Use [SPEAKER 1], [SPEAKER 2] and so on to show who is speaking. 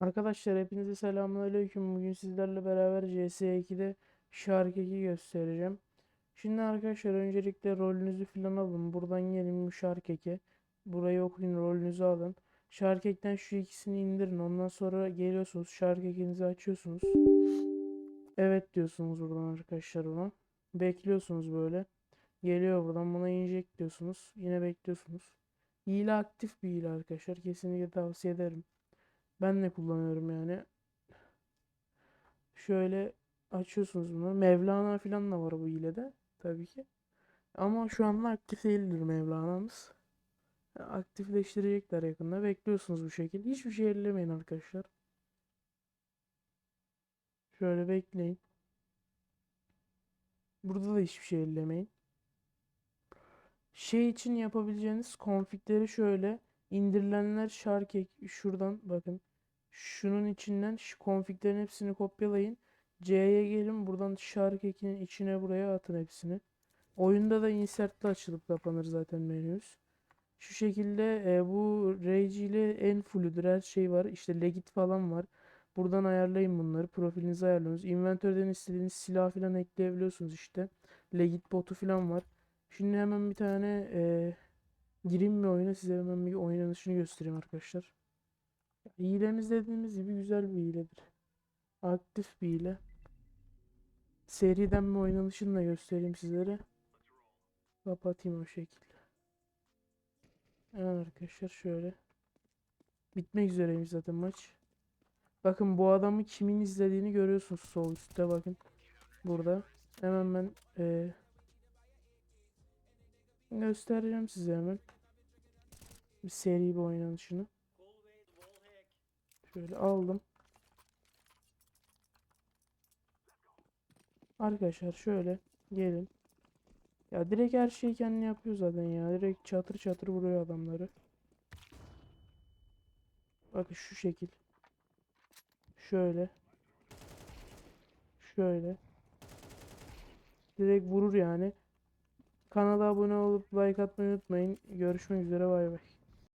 [SPEAKER 1] Arkadaşlar hepinize selamünaleyküm. Bugün sizlerle beraber CS2'de Shark 2 göstereceğim. Şimdi arkadaşlar öncelikle rolünüzü falan alın. Buradan gelin bu Shark 2. Burayı okuyun rolünüzü alın. Shark 2'den şu ikisini indirin. Ondan sonra geliyorsunuz Shark 2'nizi açıyorsunuz. Evet diyorsunuz buradan arkadaşlar ona. Bekliyorsunuz böyle. Geliyor buradan buna inject diyorsunuz. Yine bekliyorsunuz. Hile aktif bir hile arkadaşlar. Kesinlikle tavsiye ederim. Ben de kullanıyorum yani. Şöyle açıyorsunuz bunu. Mevlana falan da var bu hilede. Tabii ki. Ama şu anda aktif değildir Mevlana'mız. Aktifleştirecekler yakında. Bekliyorsunuz bu şekilde. Hiçbir şey ellemeyin arkadaşlar. Şöyle bekleyin. Burada da hiçbir şey ellemeyin. Şey için yapabileceğiniz konfigleri şöyle. İndirilenler şark ek- şuradan bakın. Şunun içinden şu konfiglerin hepsini kopyalayın. C'ye gelin buradan şark ekinin içine buraya atın hepsini. Oyunda da insertle açılıp kapanır zaten menüs. Şu şekilde e, bu Rage ile en fullüdür her şey var. İşte legit falan var. Buradan ayarlayın bunları. Profilinizi ayarlıyorsunuz. Inventörden istediğiniz silah falan ekleyebiliyorsunuz işte. Legit botu falan var. Şimdi hemen bir tane e, gireyim mi oyuna size hemen bir oynanışını göstereyim arkadaşlar. Hilemiz dediğimiz gibi güzel bir hiledir. Aktif bir hile. Seriden bir oynanışını da göstereyim sizlere. Kapatayım o şekilde. Evet arkadaşlar şöyle. Bitmek üzereymiş zaten maç. Bakın bu adamı kimin izlediğini görüyorsunuz sol üstte bakın. Burada. Hemen ben eee, göstereceğim size hemen. Bir seri bir oynanışını. Şöyle aldım. Arkadaşlar şöyle gelin. Ya direkt her şeyi kendi yapıyor zaten ya. Direkt çatır çatır vuruyor adamları. Bakın şu şekil. Şöyle. Şöyle. Direkt vurur yani. Kanala abone olup like atmayı unutmayın. Görüşmek üzere bay bay.